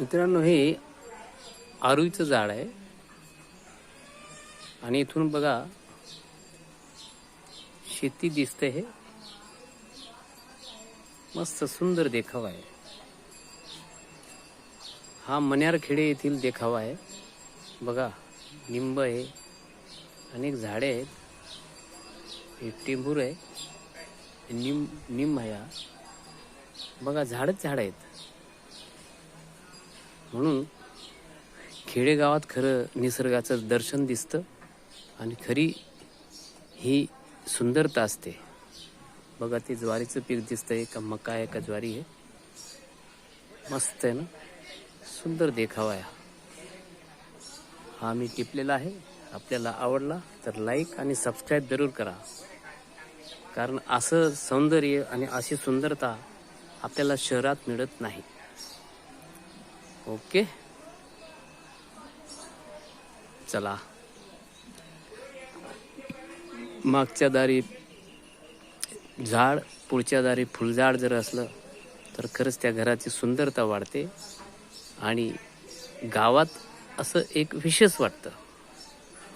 मित्रांनो हे आरुईचं झाड आहे. आणि इथून बघा शेती दिसते हे. मस्त सुंदर देखावा आहे. हा मन्यारखेडे येथील देखावा आहे. बघा निंब आहे. अनेक झाडे आहेत. हे टेंभूर आहे. निम निम आहे बघा झाडच झाड आहेत. म्हणून खेडेगावात खरं निसर्गाचं दर्शन दिसतं आणि खरी ही सुंदरता असते. बघा ते ज्वारीचं पीक दिसतंय का? मका आहे का ज्वारी आहे? मस्त आहे ना? सुंदर देखावा आहे हा. मी टिपलेला आहे. आपल्याला आवडला तर लाईक आणि सबस्क्राईब जरूर करा. कारण असं सौंदर्य आणि अशी सुंदरता आपल्याला शहरात मिळत नाही. ओके. चला. मागच्या दारी झाड पुढच्या दारी फुलझाड जर असलं तर खरंच त्या घराची सुंदरता वाढते आणि गावात असं एक विशेष वाटतं.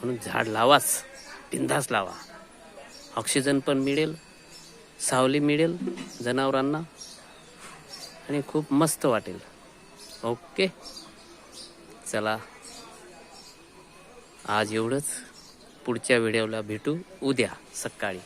म्हणून झाड लावाच बिंदास लावा. ऑक्सिजन पण मिळेल सावली मिळेल जनावरांना आणि खूप मस्त वाटेल. ओके. चला. आज एवढंच. पुढच्या व्हिडिओला भेटू उद्या सकाळी.